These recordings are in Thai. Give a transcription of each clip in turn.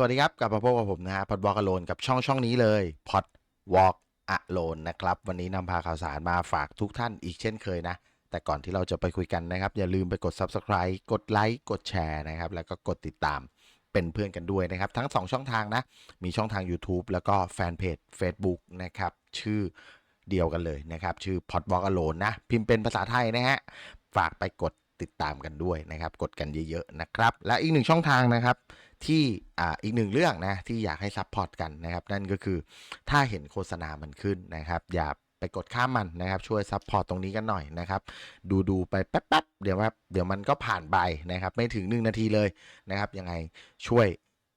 สวัสดีครับ กลับมาพบกับผมนะฮะพอดวอล์กอโลนกับช่องช่องนี้เลยพอดวอล์กอโลนนะครับ วันนี้นำพาข่าวสารมาฝากทุกท่านอีกเช่นเคยนะ แต่ก่อนที่เราจะไปคุยกันนะครับ อย่าลืมไปกด Subscribe กดไลค์กดแชร์นะครับ แล้วก็กดติดตามเป็นเพื่อนกันด้วยนะครับ ทั้ง 2 ช่องทางนะ มีช่องทาง YouTube แล้วก็แฟนเพจ Facebook นะครับ ชื่อเดียวกันเลยนะครับ ชื่อ p o d w a l k Alone นะ พิมพ์เป็นภาษาไทยนะฮะฝากไปกดติดตามกันด้วยนะครับ กดกันเยอะๆนะครับ และอีกหนึ่งช่องทางนะครับ ที่อ่าอีกหนึ่งเรื่องนะที่อยากให้ซัพพอร์ตกันนะครับ นั่นก็คือถ้าเห็นโฆษณามันขึ้นนะครับ อย่าไปกดข้ามมันนะครับ ช่วยซัพพอร์ตตรงนี้กันหน่อยนะครับ ดูดูไปแป๊บๆเดี๋ยวว่าเดี๋ยวมันก็ผ่านไปนะครับ ไม่ถึง 1 นาทีเลยนะครับยังไงช่วย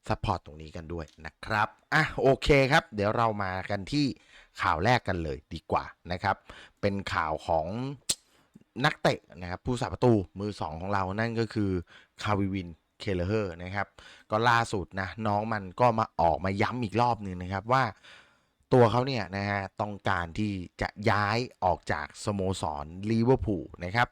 ซัพพอร์ตตรงนี้กันด้วยนะครับอะโอเคครับ เดี๋ยวเรามากันที่ข่าวแรกกันเลยดีกว่านะครับ เป็นข่าวของนักเตะนะครับผู้สาประตูมือสองของเรานั่นก็คือคาวิวินเคเลเฮอร์นะครับ ก็ล่าสุดนะน้องมันก็มาออกมาย้ำอีกรอบหนึ่งนะครับว่าตัวเขาเนี่ยนะฮะต้องการที่จะย้ายออกจากสโมสรลิเวอร์พูลนะครับ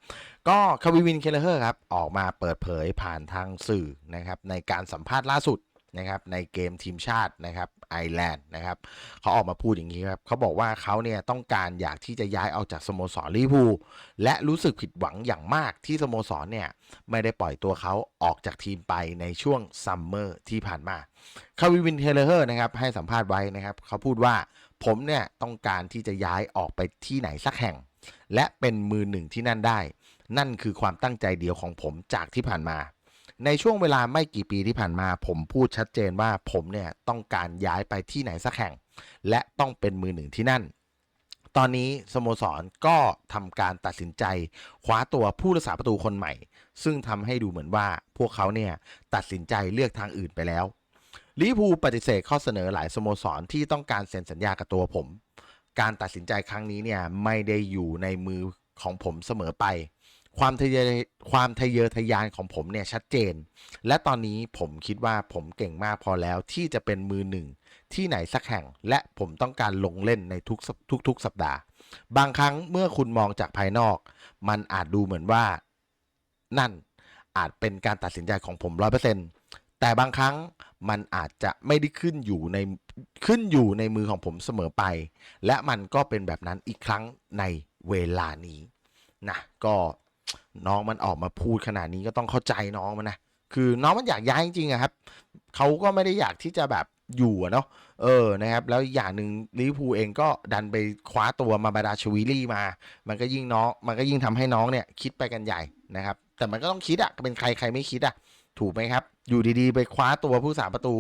ก็คาวิวินเคเลเฮอร์ครับ ออกมาเปิดเผยผ่านทางสื่อนะครับ ในการสัมภาษณ์ล่าสุด นะครับในเกมทีมชาตินะครับไอร์แลนด์นะครับเขาออกมาพูดอย่างนี้ครับเขาบอกว่าเขาเนี่ยต้องการอยากที่จะย้ายออกจากสโมสรลิเวอร์พูลและรู้สึกผิดหวังอย่างมากที่สโมสรเนี่ยไม่ได้ปล่อยตัวเขาออกจากทีมไปในช่วงซัมเมอร์ที่ผ่านมาคาวิวินเทเลเฮอร์นะครับให้สัมภาษณ์ไว้นะครับเขาพูดว่าผมเนี่ยต้องการที่จะย้ายออกไปที่ไหนสักแห่ง และเป็นมือหนึ่งที่นั่นได้ นั่นคือความตั้งใจเดียวของผมจากที่ผ่านมา ในช่วงเวลาไม่กี่ปีที่ผ่านมา ผมพูดชัดเจนว่าผมเนี่ยต้องการย้ายไปที่ไหนสักแห่ง และต้องเป็นมือหนึ่งที่นั่น ตอนนี้สโมสรก็ทำการตัดสินใจคว้าตัวผู้รักษาประตูคนใหม่ ซึ่งทำให้ดูเหมือนว่าพวกเขาเนี่ยตัดสินใจเลือกทางอื่นไปแล้วลิพูปฏิเสธข้อเสนอหลายสโมสรที่ต้องการเซ็นสัญญากับตัวผม การตัดสินใจครั้งนี้เนี่ยไม่ได้อยู่ในมือของผมเสมอไป ความทะเยอความทะเยอทะยานของผมเนี่ยชัดเจน และตอนนี้ผมคิดว่าผมเก่งมากพอแล้วที่จะเป็นมือหนึ่งที่ไหนสักแห่ง และผมต้องการลงเล่นในทุกทุกทุกสัปดาห์ บางครั้งเมื่อคุณมองจากภายนอก มันอาจดูเหมือนว่า นั่นอาจเป็นการตัดสินใจของผมร้อยเปอร์เซ็นแต่บางครั้งมันอาจจะไม่ได้ขึ้นอยู่ในขึ้นอยู่ในมือของผมเสมอไป และมันก็เป็นแบบนั้นอีกครั้งในเวลานี้นะก็ น้องมันออกมาพูดขนาดนี้ก็ต้องเข้าใจน้องมันนะคือน้องมันอยากย้ายจริงๆครับเขาก็ไม่ได้อยากที่จะแบบอยู่เนาะเออนะครับ แล้วอย่างหนึ่งลิเวอร์พูลเองก็ดันไปคว้าตัวมาบาดาชวิลี่มา มันก็ยิ่งน้องมันก็ยิ่งทำให้น้องเนี่ยคิดไปกันใหญ่นะครับ แต่มันก็ต้องคิดอะเป็นใครใครไม่คิดอะถูกไหมครับ อยู่ดีๆ ไปคว้าตัวผู้สาประตู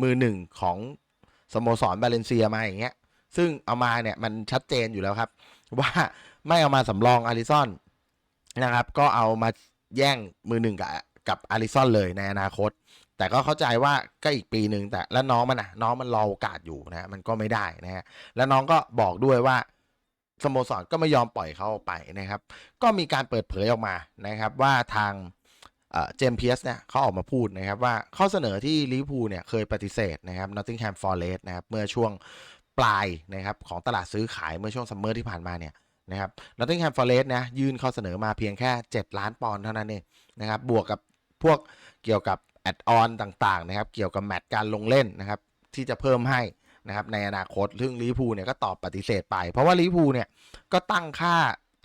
มือหนึ่งของสโมสรบาเลนเซียมาอย่างเงี้ย ซึ่งเอามาเนี่ยมันชัดเจนอยู่แล้วครับ ว่าไม่เอามาสำรองอาริซอน นะครับ ก็เอามาแย่งมือหนึ่งกับกับอาริซอนเลยในอนาคต แต่ก็เข้าใจว่าก็อีกปีหนึ่งแต่แล้วน้องมันอะ น้องมันรอโอกาสอยู่นะมันก็ไม่ได้นะฮะแล้วน้องก็บอกด้วยว่าสโมสรก็ไม่ยอมปล่อยเขาออกไปนะครับ ก็มีการเปิดเผยออกมานะครับ ว่าทางเจมเพียสเนี่ยเขาออกมาพูดนะครับ ว่าข้อเสนอที่ลิเวอร์พูลเนี่ยเคยปฏิเสธนะครับนอตติงแฮมฟอร์เรสนะครับเมื่อช่วงปลายนะครับของตลาดซื้อขายเมื่อช่วงซัมเมอร์ที่ผ่านมาเนี่ย นะครับนอตติงแฮมฟอร์เรสนะยื่นข้อเสนอมาเพียงแค่ 7 ล้านปอนด์เท่านั้นเองนะครับบวกกับพวกเกี่ยวกับแอดออนต่างๆนะครับเกี่ยวกับแมตช์การลงเล่นนะครับที่จะเพิ่มให้นะครับในอนาคตซึ่งลิเวอร์พูลเนี่ยก็ตอบปฏิเสธไป เพราะว่าลิเวอร์พูลเนี่ยก็ตั้งค่า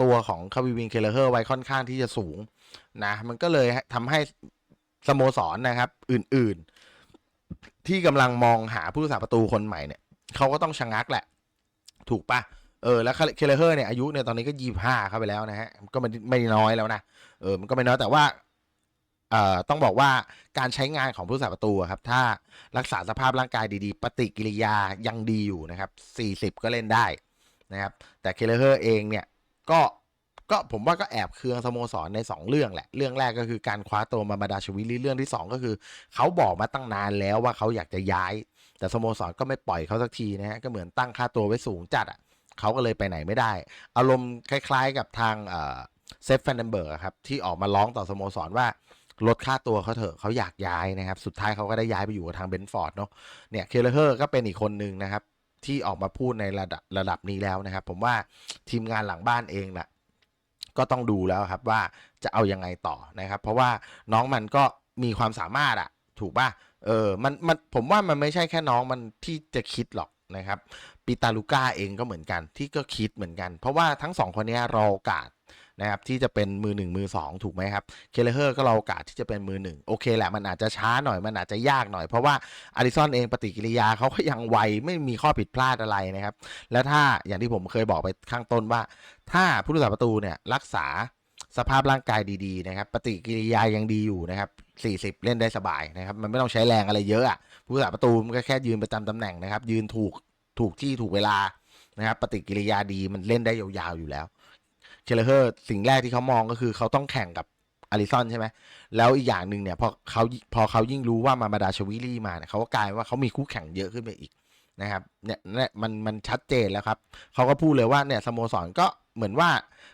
ตัวของคาวิวินเคเลเฮอร์ไว้ค่อนข้างที่จะสูงนะมันก็เลยทำให้สโมสรนะครับอื่นๆ ที่กำลังมองหาผู้สาประตูคนใหม่เนี่ยเขาก็ต้องชะงักแหละ ถูกปะ เออแล้วเคเลเฮอร์เนี่ยอายุเนี่ยตอนนี้ก็ยี่ห้าเข้าไปแล้วนะฮะก็ไม่ไม่น้อยแล้วนะเออมันก็ไม่น้อยแต่ว่าเอ่อต้องบอกว่าการใช้งานของผู้สาประตูครับ ถ้ารักษาสภาพร่างกายดีๆ ปฏิกิริยายังดีอยู่นะครับ 40 ก็เล่นได้นะครับ แต่เคเลเฮอร์เองเนี่ยก็ก็ผมว่าก็แอบเคืองสโมสรใน 2 เรื่องแหละ เรื่องแรกก็คือการคว้าตัวมาบาดาชวิลีเรื่องที่ 2 ก็คือ เขาบอกมาตั้งนานแล้วว่าเขาอยากจะย้าย แต่สโมสรก็ไม่ปล่อยเขาสักทีนะฮะก็เหมือนตั้งค่าตัวไว้สูงจัดอะ เขาก็เลยไปไหนไม่ได้ อารมณ์คล้าย ๆ กับทางเซฟแฟนเดนเบิร์กครับที่ออกมาร้องต่อสโมสรว่าลดค่าตัวเขาเถอะเขาอยากย้ายนะครับ สุดท้ายเขาก็ได้ย้ายไปอยู่กับทางเบนฟอร์ดเนาะเนี่ยเคเลเฮอร์ก็เป็นอีกคนนึงนะครับ ที่ออกมาพูดในระดับระดับนี้แล้วนะครับ ผมว่าทีมงานหลังบ้านเองแหละก็ต้องดูแล้วครับว่าจะเอายังไงต่อนะครับ เพราะว่าน้องมันก็มีความสามารถอะถูกป่ะเออมันมันผมว่ามันไม่ใช่แค่น้องมันที่จะคิดหรอกนะครับ ปิตาลูก้าเองก็เหมือนกันที่ก็คิดเหมือนกัน เพราะว่าทั้งสองคนนี้รอโอกาสนะครับที่จะเป็นมือหนึ่งมือสองถูกไหมครับเคเลเฮอร์ก็รอโอกาสที่จะเป็นมือหนึ่งโอเคแหละมันอาจจะช้าหน่อยมันอาจจะยากหน่อย เพราะว่าอาริซอนเองปฏิกิริยาเขาก็ยังไวไม่มีข้อผิดพลาดอะไรนะครับ แล้วถ้าอย่างที่ผมเคยบอกไปข้างต้นว่า ถ้าผู้รักษาประตูเนี่ยรักษาสภาพร่างกายดีๆนะครับปฏิกิริยายังดีอยู่นะครับ40 เล่นได้สบายนะครับมันไม่ต้องใช้แรงอะไรเยอะอะผู้รักษาประตูมันก็แค่ยืนประจำตำแหน่งนะครับยืนถูก ถูกที่ถูกเวลานะครับปฏิกิริยาดีมันเล่นได้ยาวๆอยู่แล้วเคลเฮอร์สิ่งแรกที่เขามองก็คือเขาต้องแข่งกับอาริซอนใช่ไหมแล้วอีกอย่างหนึ่งเนี่ยพอเขาพอเขายิ่งรู้ว่ามามาดาชวิลี่มาเนี่ยเขาก็กลายว่าเขามีคู่แข่งเยอะขึ้นไปอีกนะครับเนี่ยเนี่ยมันมันชัดเจนแล้วครับเขาก็พูดเลยว่าเนี่ยสโมสรก็เหมือนว่า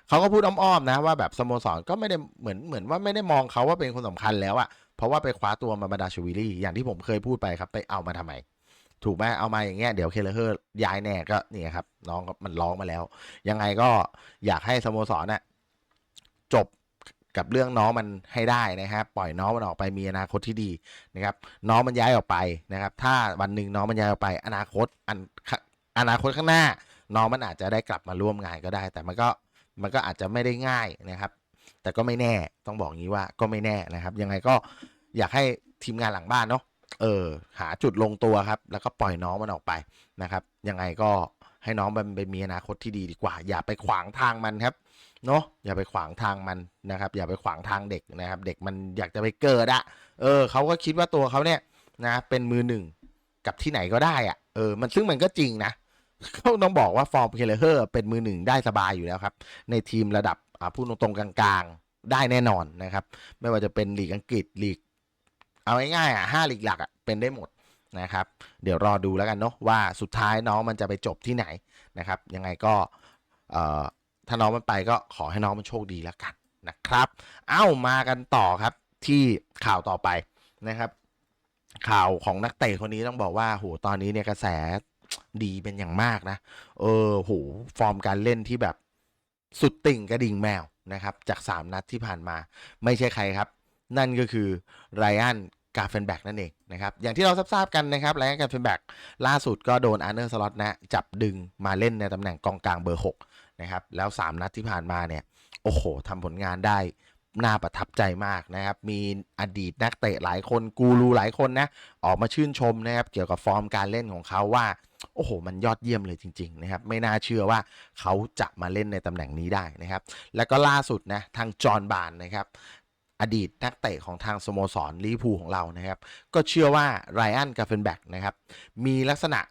เขาก็พูดอ้อมๆนะว่าแบบสโมสรก็ไม่ได้เหมือนเหมือนว่าไม่ได้มองเขาว่าเป็นคนสำคัญแล้วอะเพราะว่าไปคว้าตัวมาบาดาชวิลี่อย่างที่ผมเคยพูดไปครับไปเอามาทำไม ถูกไหมเอามาอย่างเงี้ยเดี๋ยวเคเลเฮอร์ย้ายแน่ก็นี่ครับ น้องมันร้องมาแล้ว ยังไงก็อยากให้สโมสรน่ะจบกับเรื่องน้องมันให้ได้นะครับ ปล่อยน้องมันออกไปมีอนาคตที่ดีนะครับ น้องมันย้ายออกไปนะครับ ถ้าวันหนึ่งน้องมันย้ายออกไป อนาคตอันอนาคตข้างหน้า น้องมันอาจจะได้กลับมาร่วมงานก็ได้ แต่มันก็มันก็อาจจะไม่ได้ง่ายนะครับ แต่ก็ไม่แน่ต้องบอกงี้ว่าก็ไม่แน่นะครับ ยังไงก็อยากให้ทีมงานหลังบ้านเนาะ เออหาจุดลงตัวครับ แล้วก็ปล่อยน้องมันออกไปนะครับ ยังไงก็ให้น้องมันไปมีอนาคตที่ดีดีกว่า อย่าไปขวางทางมันครับเนาะอย่าไปขวางทางมันนะครับ อย่าไปขวางทางเด็กนะครับ เด็กมันอยากจะไปเกิดอะเออเขาก็คิดว่าตัวเขาเนี่ยนะ เป็นมือหนึ่งกับที่ไหนก็ได้อะเออ มันซึ่งมันก็จริงนะก็ต้องบอกว่าฟอร์มเคเลเฮอร์เป็นมือหนึ่งได้สบายอยู่แล้วครับ ในทีมระดับอ่าพูดตรงๆกลางๆ ได้แน่นอนนะครับ ไม่ว่าจะเป็นลีกอังกฤษลีก เอาง่ายๆอะห้าลีกหลักอะเป็นได้หมดนะครับ เดี๋ยวรอดูแล้วกันเนาะว่าสุดท้ายน้องมันจะไปจบที่ไหนนะครับ ยังไงก็ถ้าน้องมันไปก็ขอให้น้องมันโชคดีแล้วกันนะครับ เอ้ามากันต่อครับที่ข่าวต่อไปนะครับ ข่าวของนักเตะคนนี้ต้องบอกว่าโหตอนนี้เนี่ยกระแสดีเป็นอย่างมากนะ เออโหฟอร์มการเล่นที่แบบสุดติ่งกระดิ่งแมวนะครับ จาก 3 นัดที่ผ่านมา ไม่ใช่ใครครับ นั่นก็คือไรอันกาเฟนแบกนั่นเองนะครับ อย่างที่เราทราบกันนะครับไรอันกาเฟนแบกล่าสุดก็โดนอาร์เนอร์สล็อตนะจับดึงมาเล่นในตำแหน่งกองกลางเบอร์ 6 นะครับ แล้ว 3 นัดที่ผ่านมาเนี่ย โอ้โหทำผลงานได้น่าประทับใจมากนะครับ มีอดีตนักเตะหลายคนกูรูหลายคนนะ ออกมาชื่นชมนะครับ เกี่ยวกับฟอร์มการเล่นของเขาว่า โอ้โห มันยอดเยี่ยมเลยจริง ๆ นะครับ ไม่น่าเชื่อว่าเขาจะมาเล่นในตำแหน่งนี้ได้นะครับ แล้วก็ล่าสุดนะ ทางจอห์นบานนะครับ อดีตนักเตะของทางสโมสรลิเวอร์พูลของเรานะครับ ก็เชื่อว่าไรอันกาเฟนแบกนะครับ มีลักษณะ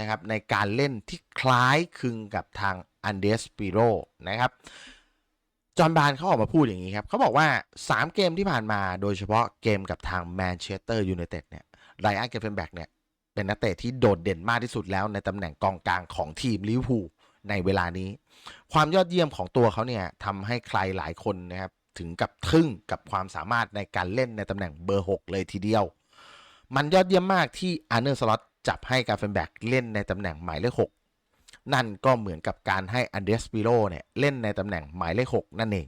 นะครับในการเล่นที่คล้ายคลึงกับทางอันเดสปิโรนะครับ จอห์นบานเขาออกมาพูดอย่างนี้ครับเขาบอกว่า 3 เกมที่ผ่านมาโดยเฉพาะเกมกับทางแมนเชสเตอร์ยูไนเต็ดเนี่ยไรอันเกฟเฟนแบกเนี่ยเป็นนักเตะที่โดดเด่นมากที่สุดแล้วในตำแหน่งกองกลางของทีมลิเวอร์พูลในเวลานี้ ความยอดเยี่ยมของตัวเขาเนี่ยทำให้ใครหลายคนนะครับ ถึงกับทึ่งกับความสามารถในการเล่นในตำแหน่งเบอร์ 6 เลยทีเดียว มันยอดเยี่ยมมากที่อาร์เนอร์สล็อตจับให้กาเฟนแบกเล่นในตำแหน่งหมายเลข 6 นั่นก็เหมือนกับการให้อันเดสปิโรเนี่ยเล่นในตำแหน่งหมายเลข 6 นั่นเอง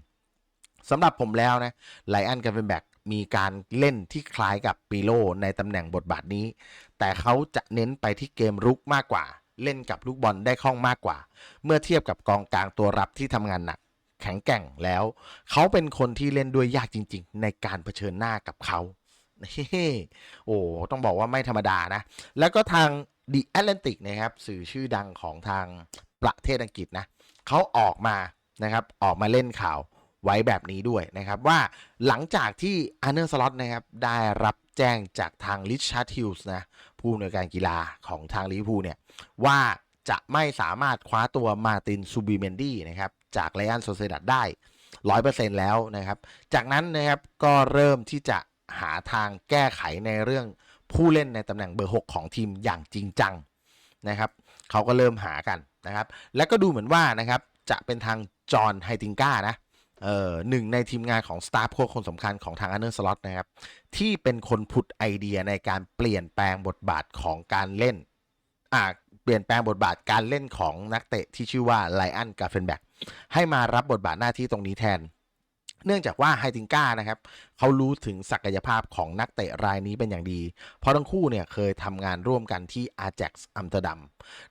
สำหรับผมแล้วนะไลอันกาเฟนแบกมีการเล่นที่คล้ายกับปิโลในตำแหน่งบทบาทนี้ แต่เขาจะเน้นไปที่เกมรุกมากกว่า เล่นกับลูกบอลได้คล่องมากกว่า เมื่อเทียบกับกองกลางตัวรับที่ทำงานหนัก แข็งแกร่งแล้ว เขาเป็นคนที่เล่นด้วยยากจริง ๆ ในการเผชิญหน้ากับเขาโอ้ต้องบอกว่าไม่ธรรมดานะ แล้วก็ทาง The Atlantic นะครับ สื่อชื่อดังของทางประเทศอังกฤษนะเขาออกมานะครับ ออกมาเล่นข่าวไว้แบบนี้ด้วยนะครับว่าหลังจากที่อาร์เนอร์สล็อตนะครับได้รับแจ้งจากทางลิชาร์ดฮิลส์นะผู้อำนวยการกีฬาของทางลิเวอร์พูลเนี่ยว่าจะไม่สามารถคว้าตัวมาตินซูบิเมนดี้นะครับ จากไลอันโซเซดัดได้100%แล้วนะครับ จากนั้นนะครับก็เริ่มที่จะหาทางแก้ไขในเรื่องผู้เล่นในตำแหน่งเบอร์ 6 ของทีมอย่างจริงจังนะครับเขาก็เริ่มหากันนะครับ แล้วก็ดูเหมือนว่านะครับจะเป็นทางจอห์นไฮติงก้านะเอ่อหนึ่งในทีมงานของสตาฟโค้ชคนสำคัญของทางอันเนอร์สล็อตนะครับ ที่เป็นคนผุดไอเดียในการเปลี่ยนแปลงบทบาทของการเล่นอ่าเปลี่ยนแปลงบทบาทการเล่นของนักเตะที่ชื่อว่าไลอันกาเฟนแบก ให้มารับบทบาทหน้าที่ตรงนี้แทน เนื่องจากว่าไฮติงก้านะครับเขารู้ถึงศักยภาพของนักเตะรายนี้เป็นอย่างดี เพราะทั้งคู่เนี่ยเคยทำงานร่วมกันที่ Ajax อัมสเตอร์ดัม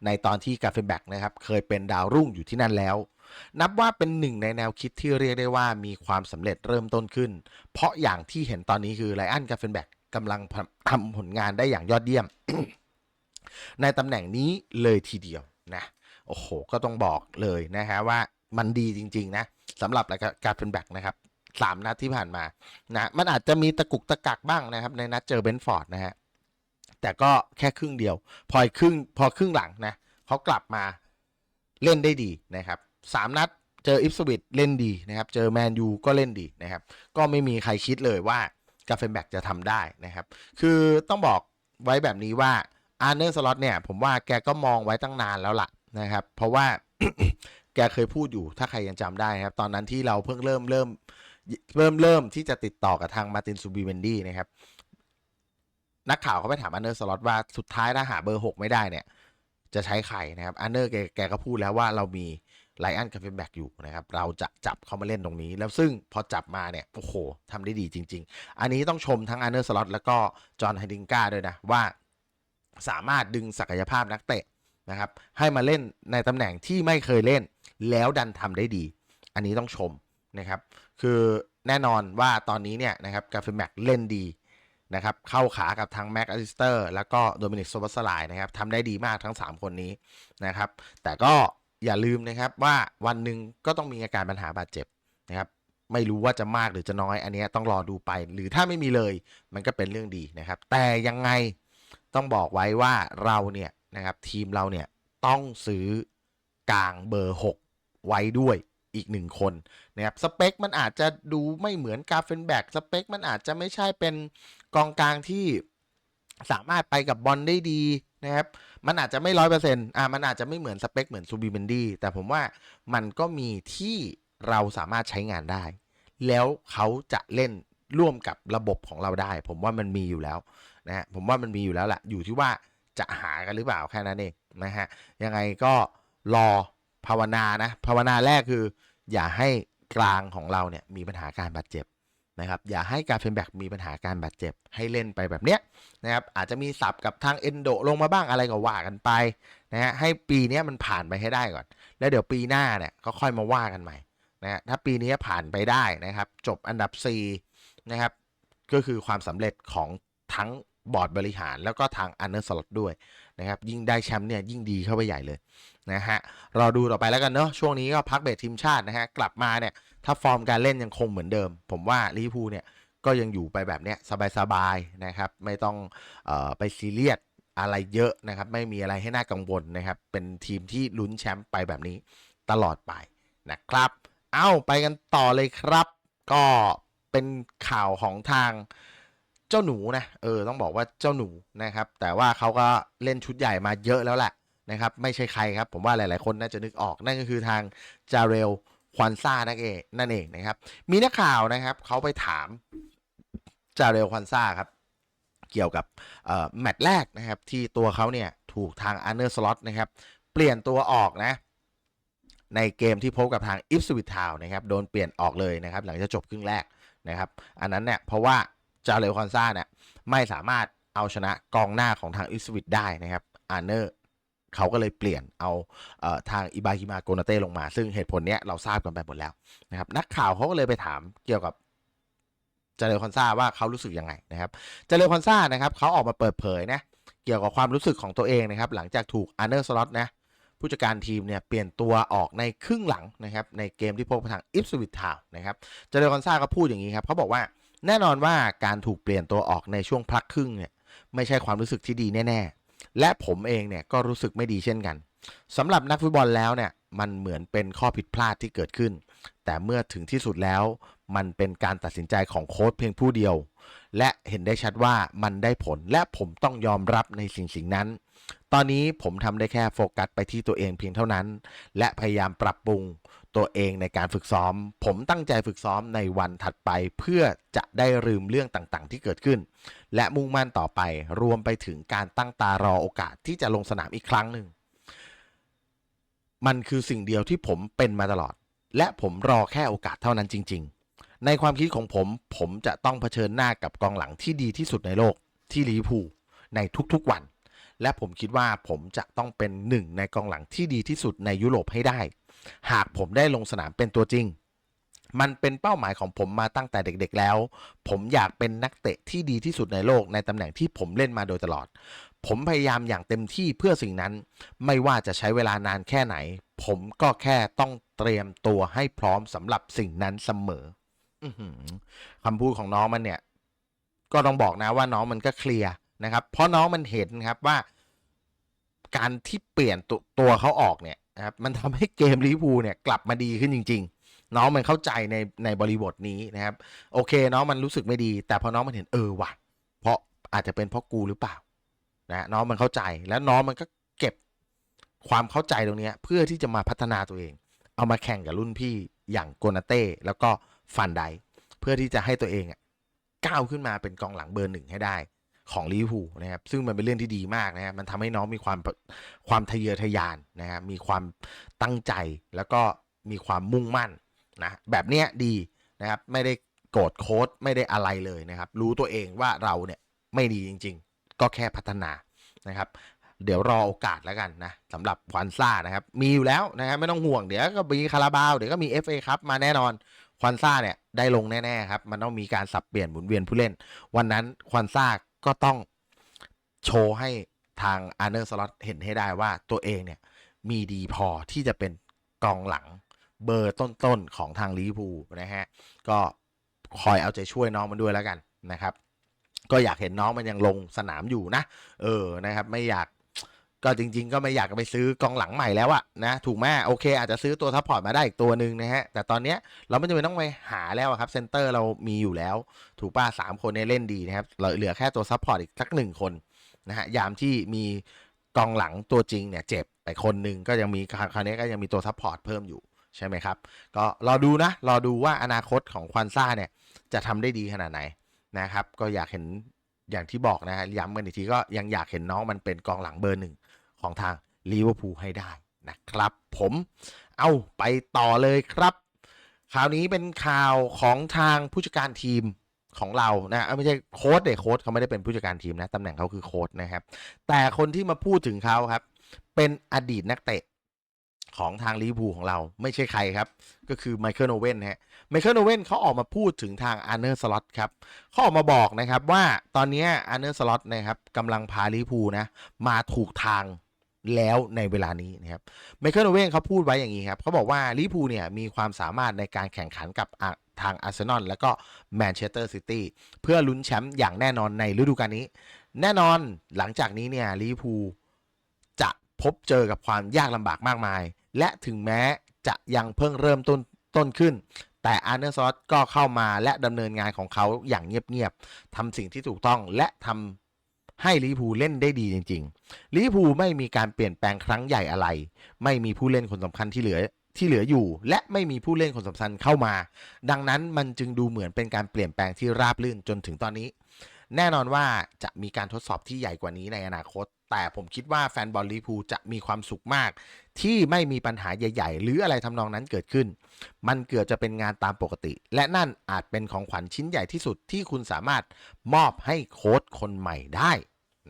ในตอนที่กาเฟนแบกนะครับเคยเป็นดาวรุ่งอยู่ที่นั่นแล้วนับว่าเป็นหนึ่งในแนวคิดที่เรียกได้ว่ามีความสำเร็จเริ่มต้นขึ้น เพราะอย่างที่เห็นตอนนี้คือไลอันกาเฟนแบกกำลังทำผลงานได้อย่างยอดเยี่ยม ในตำแหน่งนี้เลยทีเดียวนะ โอ้โห ก็ต้องบอกเลยนะฮะว่า มันดีจริง ๆ นะสำหรับการเป็นแบ็กนะครับสามนัดที่ผ่านมานะมันอาจจะมีตะกุกตะกักบ้างนะครับ ในนัดเจอเบนฟอร์ดนะฮะแต่ก็แค่ครึ่งเดียว พอครึ่งพอครึ่งหลังนะเขากลับมาเล่นได้ดีนะครับสามนัดเจออิฟสวิตเล่นดีนะครับ เจอแมนยูก็เล่นดีนะครับ ก็ไม่มีใครคิดเลยว่ากาเฟนแบ็กจะทำได้นะครับ คือต้องบอกไว้แบบนี้ว่าอาร์เนอร์สล็อตเนี่ย ผมว่าแกก็มองไว้ตั้งนานแล้วล่ะนะครับ เพราะว่า แกเคยพูดอยู่ถ้าใครยังจำได้ครับ ตอนนั้นที่เราเพิ่งเริ่มเริ่มเริ่มเริ่มที่จะติดต่อกับทางมาตินซูบิเวนดี้นะครับ นักข่าวเขาไปถามอันเนอร์สล็อตว่าสุดท้ายถ้าหาเบอร์ 6 ไม่ได้เนี่ย จะใช้ใครนะครับอันเนอร์แกแกก็พูดแล้วว่าเรามีไลอันกับเฟนแบ็กอยู่นะครับ เราจะจับเขามาเล่นตรงนี้ แล้วซึ่งพอจับมาเนี่ย โอ้โหทำได้ดีจริง ๆ อันนี้ต้องชมทั้งอันเนอร์สล็อตแล้วก็จอห์นไฮดิงกาด้วยนะ ว่าสามารถดึงศักยภาพนักเตะนะครับ ให้มาเล่นในตำแหน่งที่ไม่เคยเล่น แล้วดันทำได้ดี อันนี้ต้องชมนะครับ คือแน่นอนว่าตอนนี้เนี่ยนะครับกาเฟแม็กเล่นดีนะครับเข้าขากับทั้งแม็กอลิสเตอร์แล้วก็โดมินิกโซบัสไลนะครับทำได้ดีมากทั้ง 3 คนนี้นะครับ แต่ก็อย่าลืมนะครับว่าวันหนึ่งก็ต้องมีอาการปัญหาบาดเจ็บนะครับไม่รู้ว่าจะมากหรือจะน้อยอันนี้ต้องรอดูไป หรือถ้าไม่มีเลยมันก็เป็นเรื่องดีนะครับ แต่ยังไงต้องบอกไว้ว่าเราเนี่ยนะครับทีมเราเนี่ยต้องซื้อกลางเบอร์ 6 ไว้ด้วยอีกหนึ่งคนนะครับสเปคมันอาจจะดูไม่เหมือนกาเฟนแบกสเปคมันอาจจะไม่ใช่เป็นกองกลางที่สามารถไปกับบอลได้ดีนะครับ มันอาจจะไม่ร้อยเปอร์เซ็นต์อ่ามันอาจจะไม่เหมือนสเปคเหมือนซูบิเบนดี้แต่ผมว่ามันก็มีที่เราสามารถใช้งานได้ แล้วเขาจะเล่นร่วมกับระบบของเราได้ ผมว่ามันมีอยู่แล้วนะฮะผมว่ามันมีอยู่แล้วแหละอยู่ที่ว่าจะหากันหรือเปล่าแค่นั้นเองนะฮะยังไงก็รอ ภาวนานะภาวนาแรกคือ อย่าให้กลางของเราเนี่ยมีปัญหาการบาดเจ็บนะครับอย่าให้การเฟนแบ็กมีปัญหาการบาดเจ็บให้เล่นไปแบบเนี้ยนะครับอาจจะมีสับกับทางเอนโดลงมาบ้างอะไรก็ว่ากันไปนะฮะให้ปีนี้มันผ่านไปให้ได้ก่อน แล้วเดี๋ยวปีหน้าเนี่ยก็ค่อยมาว่ากันใหม่นะฮะถ้าปีนี้ผ่านไปได้นะครับ จบอันดับ4นะครับก็คือความสำเร็จของทั้ง บอร์ดบริหาร แล้วก็ทางอันเนอร์สล็อตด้วยนะครับยิ่งได้แชมป์เนี่ยยิ่งดีเข้าไปใหญ่เลยนะฮะรอดูต่อไปแล้วกันเนาะช่วงนี้ก็พักเบรทีมชาตินะฮะกลับมาเนี่ยถ้าฟอร์มการเล่นยังคงเหมือนเดิม ผมว่าลิเวอร์พูลเนี่ยก็ยังอยู่ไปแบบเนี้ยสบายๆนะครับไม่ต้องออไปซีเรียสอะไรเยอะนะครับไม่มีอะไรให้น่ากังวลนะครับเป็นทีมที่ลุ้นแชมป์ไปแบบนี้ตลอดไปนะครับ เอ้าไปกันต่อเลยครับ ก็เป็นข่าวของทาง เจ้าหนูนะเออต้องบอกว่าเจ้าหนูนะครับ แต่ว่าเขาก็เล่นชุดใหญ่มาเยอะแล้วแหละนะครับ ไม่ใช่ใครครับ ผมว่าหลาย ๆ คนน่าจะนึกออกนั่นก็คือทางจาเรลควอนซ่านั่นเองนั่นเองนะครับ มีนักข่าวนะครับเขาไปถามจาเรลควอนซ่าครับเกี่ยวกับแมตช์แรกนะครับที่ตัวเขาเนี่ยถูกทางอันเนอร์สล็อตนะครับเปลี่ยนตัวออกนะ ในเกมที่พบกับทางอิฟสวิตทาวนะครับโดนเปลี่ยนออกเลยนะครับ หลังจากจบครึ่งแรกนะครับ อันนั้นเนี่ยเพราะว่า จาเลคอนซ่าเนี่ยไม่สามารถเอาชนะกองหน้าของทางอิสวิตได้นะครับอาร์เนอร์เขาก็เลยเปลี่ยนเอาเอทางอิบาฮิมาโกนาเต้ลงมา ซึ่งเหตุผลเนี้ยเราทราบกันไปหมดแล้วนะครับนักข่าวเขาก็เลยไปถามเกี่ยวกับจาเลคอนซ่าว่าเขารู้สึกยังไงนะครับจาเลคอนซ่านะครับเขาออกมาเปิดเผยนะเกี่ยวกับความรู้สึกของตัวเองนะครับหลังจากถูกอาร์เนอร์สล็อตนะผู้จัดการทีมเนี่ยเปลี่ยนตัวออกในครึ่งหลังนะครับในเกมที่พบกับทางอิฟสวิตทาวนะครับจาเลคอนซ่าก็พูดอย่างนี้ครับเขาบอกว่า แน่นอนว่าการถูกเปลี่ยนตัวออกในช่วงพักครึ่งเนี่ยไม่ใช่ความรู้สึกที่ดีแน่ ๆ และผมเองเนี่ยก็รู้สึกไม่ดีเช่นกันสำหรับนักฟุตบอลแล้วเนี่ยมันเหมือนเป็นข้อผิดพลาดที่เกิดขึ้น แต่เมื่อถึงที่สุดแล้ว มันเป็นการตัดสินใจของโค้ชเพียงผู้เดียว และเห็นได้ชัดว่ามันได้ผลและผมต้องยอมรับในสิ่งสิ่งนั้น ตอนนี้ผมทำได้แค่โฟกัสไปที่ตัวเองเพียงเท่านั้น และพยายามปรับปรุง ตัวเองในการฝึกซ้อม ผมตั้งใจฝึกซ้อมในวันถัดไปเพื่อจะได้ลืมเรื่องต่างๆ ที่เกิดขึ้น และมุ่งมั่นต่อไปรวมไปถึงการตั้งตารอโอกาสที่จะลงสนามอีกครั้งหนึ่ง มันคือสิ่งเดียวที่ผมเป็นมาตลอด และผมรอแค่โอกาสเท่านั้นจริง ๆ ในความคิดของผมผมจะต้องเผชิญหน้ากับกองหลังที่ดีที่สุดในโลกที่ลิพูในทุกๆวันและผมคิดว่าผมจะต้องเป็นหนึ่งในกองหลังที่ดีที่สุดในยุโรปให้ได้ หากผมได้ลงสนามเป็นตัวจริง มันเป็นเป้าหมายของผมมาตั้งแต่เด็กๆแล้ว ผมอยากเป็นนักเตะที่ดีที่สุดในโลกในตำแหน่งที่ผมเล่นมาโดยตลอด ผมพยายามอย่างเต็มที่เพื่อสิ่งนั้น ไม่ว่าจะใช้เวลานานแค่ไหน ผมก็แค่ต้องเตรียมตัวให้พร้อมสำหรับสิ่งนั้นเสมอคำพูดของน้องมันเนี่ย ก็ต้องบอกนะว่าน้องมันก็เคลียร์นะครับ เพราะน้องมันเห็นครับว่า การที่เปลี่ยนตัวตัวเขาออกเนี่ย นะครับมันทำให้เกมลิเวอร์พูลเนี่ยกลับมาดีขึ้นจริง ๆ น้องมันเข้าใจในในบริบทนี้นะครับ โอเค น้องมันรู้สึกไม่ดี แต่พอน้องมันเห็นเออว่ะ เพราะอาจจะเป็นเพราะกูหรือเปล่านะน้องมันเข้าใจแล้วน้องมันก็เก็บความเข้าใจตรงนี้เพื่อที่จะมาพัฒนาตัวเอง เอามาแข่งกับรุ่นพี่อย่างโกนาเต้แล้วก็ฟันไดเพื่อที่จะให้ตัวเองก้าวขึ้นมาเป็นกองหลังเบอร์หนึ่งให้ได้ ของลิเวอร์พูลนะครับซึ่งมันเป็นเรื่องที่ดีมากนะครับมันทำให้น้องมีความความทะเยอทะยานนะครับมีความตั้งใจแล้วก็มีความมุ่งมั่นนะแบบเนี้ยดีนะครับไม่ได้โกรธโค้ดไม่ได้อะไรเลยนะครับ รู้ตัวเองว่าเราเนี่ยไม่ดีจริง ๆ ก็แค่พัฒนานะครับเดี๋ยวรอโอกาสแล้วกันนะสำหรับควันซ่านะครับ มีอยู่แล้วนะครับไม่ต้องห่วงเดี๋ยวก็มีคาราบาวเดี๋ยวก็มี FA ครับมาแน่นอนควันซ่าเนี่ยได้ลงแน่ๆครับ มันต้องมีการสับเปลี่ยนหมุนเวียนผู้เล่น วันนั้นควันซ่า ก็ต้องโชว์ให้ทางอาร์เนอร์สล็อตเห็นให้ได้ว่าตัวเองเนี่ย มีดีพอที่จะเป็นกองหลังเบอร์ต้นๆของทางลิเูนะฮะ ก็คอยเอาใจช่วยน้องมันด้วยแล้วกันนะครับ ก็อยากเห็นน้องมันยังลงสนามอยู่นะ เออนะครับ ไม่อยาก ก็จริง ๆ ก็ไม่อยากไปซื้อกองหลังใหม่แล้วอะนะถูกไหมโอเค อาจจะซื้อตัวซัพพอร์ตมาได้อีกตัวหนึ่งนะฮะ แต่ตอนเนี้ยเราไม่จำเป็นต้องไปหาแล้วครับเซนเตอร์เรามีอยู่แล้ว ถูกป่ะสามคนเนี่ยเล่นดีนะครับเราเหลือแค่ตัวซัพพอร์ตอีกสักหนึ่งคนนะฮะยามที่มีกองหลังตัวจริงเนี่ยเจ็บไปคนหนึ่งก็ยังมีคราวนี้ก็ยังมีตัวซัพพอร์ตเพิ่มอยู่ใช่ไหมครับ ก็รอดูนะ รอดูว่าอนาคตของควันซ่าเนี่ยจะทำได้ดีขนาดไหนนะครับ ก็อยากเห็นอย่างที่บอกนะฮะย้ำกันอีกทีก็ยังอยากเห็นน้องมันเป็นกองหลังเบอร์หนึ่ง ของทางลิเวอร์พูลให้ได้นะครับ ผมเอาไปต่อเลยครับคราวนี้เป็นข่าวของทางผู้จัดการทีมของเรานะไม่ใช่โค้ดเด็โค้ดเขาไม่ได้เป็นผู้จัดการทีมนะตำแหน่งเขาคือโค้ดนะครับ แต่คนที่มาพูดถึงเขาครับ เป็นอดีตนักเตะของทางลิเวอร์พูลของเราไม่ใช่ใครครับ ก็คือไมเคิลโอเว่นฮะไมเคิลโอเว่นเขาออกมาพูดถึงทางอาร์เนอร์สล็อตครับเขาออกมาบอกนะครับว่าตอนนี้อาร์เนอร์สล็อตนะครับกำลังพาลิเวอร์พูลนะมาถูกทาง แล้วในเวลานี้นะครับไมเคิลโอเว่นเขาพูดไว้อย่างนี้ครับเขาบอกว่าลิเวอร์พูเนี่ยมีความสามารถในการแข่งขันกับทางอาร์เซนอลและก็แมนเชสเตอร์ซิตี้เพื่อลุ้นแชมป์อย่างแน่นอนในฤดูกาลนี้ แน่นอนหลังจากนี้เนี่ยลิเวอร์พูจะพบเจอกับความยากลำบากมากมาย และถึงแม้จะยังเพิ่งเริ่มต้นต้นขึ้น แต่อาร์เนอร์ซอสก็เข้ามาและดำเนินงานของเขาอย่างเงียบๆทำสิ่งที่ถูกต้องและทำ ให้ลิพูเล่นได้ดีจริงๆลิพูไม่มีการเปลี่ยนแปลงครั้งใหญ่อะไร ไม่มีผู้เล่นคนสำคัญที่เหลือที่เหลืออยู่ และไม่มีผู้เล่นคนสำคัญเข้ามา ดังนั้นมันจึงดูเหมือนเป็นการเปลี่ยนแปลงที่ราบรื่นจนถึงตอนนี้ แน่นอนว่าจะมีการทดสอบที่ใหญ่กว่านี้ในอนาคต แต่ผมคิดว่าแฟนบอลลิพูจะมีความสุขมาก ที่ไม่มีปัญหาใหญ่ ๆ หรืออะไรทำนองนั้นเกิดขึ้น มันเกือบจะเป็นงานตามปกติ และนั่นอาจเป็นของขวัญชิ้นใหญ่ที่สุดที่คุณสามารถมอบให้โค้ชคนใหม่ได้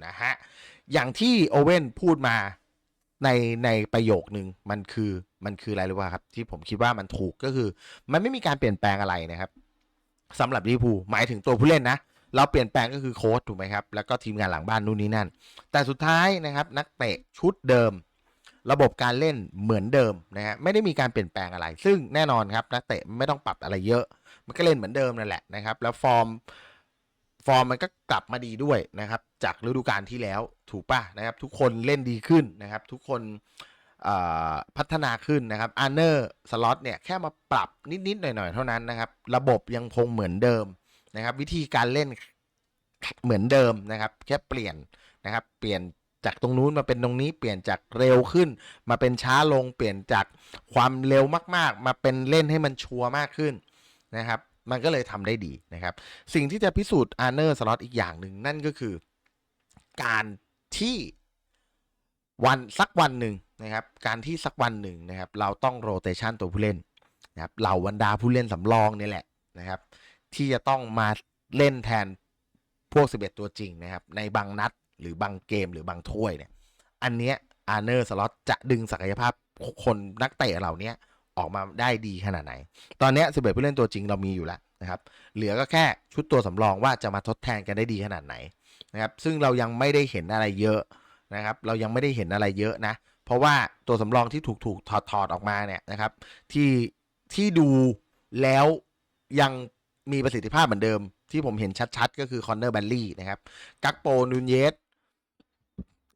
นะฮะอย่างที่โอเว่นพูดมาในในประโยคนึงมันคือมันคืออะไรรู้ป่ะครับ ที่ผมคิดว่ามันถูกก็คือ มันไม่มีการเปลี่ยนแปลงอะไรนะครับสำหรับลิพูหมายถึงตัวผู้เล่นนะ เราเปลี่ยนแปลงก็คือโค้ชถูกไหมครับ แล้วก็ทีมงานหลังบ้านนู่นนี่นั่น แต่สุดท้ายนะครับนักเตะชุดเดิม ระบบการเล่นเหมือนเดิมนะฮะไม่ได้มีการเปลี่ยนแปลงอะไร ซึ่งแน่นอนครับนักเตะไม่ต้องปรับอะไรเยอะ มันก็เล่นเหมือนเดิมนั่นแหละนะครับ แล้วฟอร์มฟอร์มมันก็กลับมาดีด้วยนะครับ จากฤดูกาลที่แล้วถูกป่ะนะครับ ทุกคนเล่นดีขึ้นนะครับ ทุกคนพัฒนาขึ้นนะครับอาร์เนอร์สล็อตเนี่ยแค่มาปรับนิด ๆ หน่อย ๆ เท่านั้นนะครับ ระบบยังคงเหมือนเดิม นะครับ วิธีการเล่นเหมือนเดิมนะครับ แค่เปลี่ยนนะครับ เปลี่ยนจากตรงนู้นมาเป็นตรงนี้เปลี่ยนจากเร็วขึ้น มาเป็นช้าลง เปลี่ยนจากความเร็วมาก ๆ มาเป็นเล่นให้มันชัวร์มากขึ้นนะครับ มันก็เลยทำได้ดีนะครับ สิ่งที่จะพิสูจน์อาร์เนอร์สล็อตอีกอย่างหนึ่งนั่นก็คือ การที่วันสักวันหนึ่งนะครับ การที่สักวันหนึ่งนะครับ เราต้องโรเตชันตัวผู้เล่นนะครับเหล่าบรรดาผู้เล่นสำรองนี่แหละนะครับ ที่จะต้องมาเล่นแทนพวก 11 ตัวจริงนะครับ ในบางนัดหรือบางเกมหรือบางถ้วยเนี่ย อันเนี้ยอาร์เนอร์สล็อตจะดึงศักยภาพคนนักเตะเหล่าเนี้ยออกมาได้ดีขนาดไหน ตอนนี้ย11ผู้เล่นตัวจริงเรามีอยู่แล้วนะครับ เหลือก็แค่ชุดตัวสำรองว่าจะมาทดแทนกันได้ดีขนาดไหนนะครับ ซึ่งเรายังไม่ได้เห็นอะไรเยอะนะครับ เรายังไม่ได้เห็นอะไรเยอะนะ เพราะว่าตัวสำรองที่ถูกถูกถอดถอดออกมาเนี่ยนะครับ ที่ที่ดูแล้วยัง มีประสิทธิภาพเหมือนเดิม ที่ผมเห็นชัดๆ ก็คือคอนเนอร์แบลลี่นะครับ กักโปนูนเยส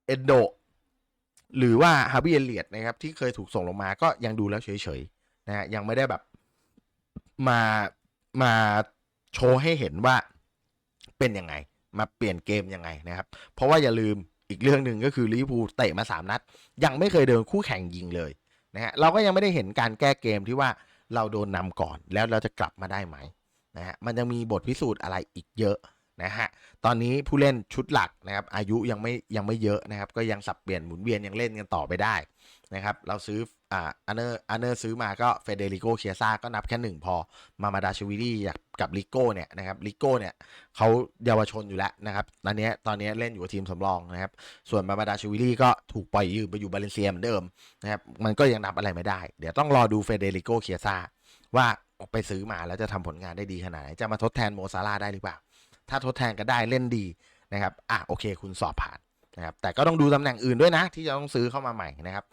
เอนโด หรือว่าฮาร์บี้เอเลียดนะครับ ที่เคยถูกส่งลงมาก็ยังดูแล้วเฉยๆนะฮะยังไม่ได้แบบมามาโชว์ให้เห็นว่าเป็นยังไง มาเปลี่ยนเกมยังไงนะครับ เพราะว่าอย่าลืมอีกเรื่องหนึ่งก็คือลิเวอร์พูลเตะมา 3 นัด ยังไม่เคยเดินคู่แข่งยิงเลยนะฮะเราก็ยังไม่ได้เห็นการแก้เกมที่ว่าเราโดนนำก่อนแล้วเราจะกลับมาได้ไหม นะฮะมันยังมีบทพิสูจน์อะไรอีกเยอะนะฮะตอนนี้ผู้เล่นชุดหลักนะครับอายุยังไม่ยังไม่เยอะนะครับ ก็ยังสับเปลี่ยนหมุนเวียนยังเล่นกันต่อไปได้นะครับ เราซื้อ อ่าอันเนอร์อันเนอร์ซื้อมาก็เฟเดริโกเคียซ่าก็นับแค่หนึ่งพอ มามาดาชวิลี่กับลิโก้เนี่ยนะครับลิโก้เนี่ยเขาเยาวชนอยู่แล้วนะครับตอนนี้ตอนนี้เล่นอยู่กับทีมสำรองนะครับ ส่วนมามาดาชวิลี่ก็ถูกปล่อยยืมไปอยู่บาเลนเซียเหมือนเดิมนะครับมันก็ยังนับอะไรไม่ได้ เดี๋ยวต้องรอดูเฟเดริโกเคียซ่าว่าไปซื้อมาแล้วจะทำผลงานได้ดีขนาดไหนจะมาทดแทนโมซาร่าได้หรือเปล่า ถ้าทดแทนกันได้เล่นดีนะครับอะโอเค คุณสอบผ่าน นะครับแต่ก็ต้องดูตำแหน่งอื่นด้วยนะ ที่จะต้องซื้อเข้ามาใหม่นะครับ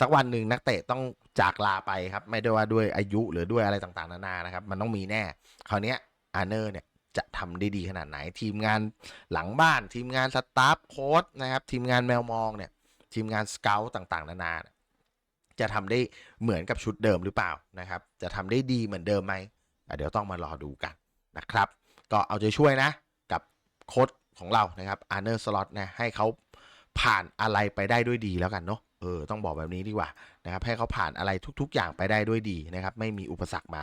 สักวันหนึ่งนักเตะต้องจากลาไปครับ ไม่ได้ว่าด้วยอายุหรือด้วยอะไรต่างๆนานานะครับ มันต้องมีแน่ คราวนี้อาร์เนอร์เนี่ยจะทำได้ดีขนาดไหน ทีมงานหลังบ้าน ทีมงานสตาฟโค้ชนะครับ ทีมงานแมวมองเนี่ย ทีมงานสเกลต่างๆ นานานะจะทำได้เหมือนกับชุดเดิมหรือเปล่านะครับ จะทำได้ดีเหมือนเดิมไหมเดี๋ยวต้องมารอดูกันนะครับ ก็เอาใจช่วยนะ กับโค้ชของเรานะครับอาร์เนอร์สล็อตนะให้เขา ผ่านอะไรไปได้ด้วยดีแล้วกันเนาะเออต้องบอกแบบนี้ดีกว่านะครับให้เขาผ่านอะไรทุก ๆ อย่างไปได้ด้วยดีนะครับ ไม่มีอุปสรรคมา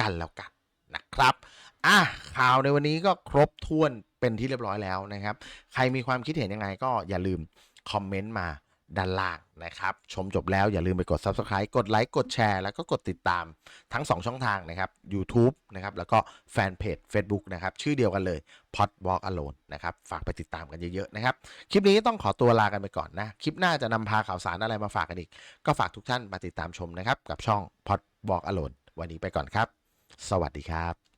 กันแล้วกันนะครับอะข่าวในวันนี้ก็ครบถ้วนเป็นที่เรียบร้อยแล้วนะครับ ใครมีความคิดเห็นยังไงก็อย่าลืมคอมเมนต์มา ด้านล่างนะครับ ชมจบแล้วอย่าลืมไปกด Subscribe กดไลค์กดแชร์แล้วก็กดติดตามทั้ง 2 ช่องทางนะครับ YouTube นะครับแล้วก็แฟนเพจ Facebook นะครับชื่อเดียวกันเลย Pod Walk Alone นะครับฝากไปติดตามกันเยอะๆนะครับ คลิปนี้ต้องขอตัวลากันไปก่อนนะ คลิปหน้าจะนำพาข่าวสารอะไรมาฝากกันอีก ก็ฝากทุกท่านมาติดตามชมนะครับกับช่อง Pod Walk Alone วันนี้ไปก่อนครับ สวัสดีครับ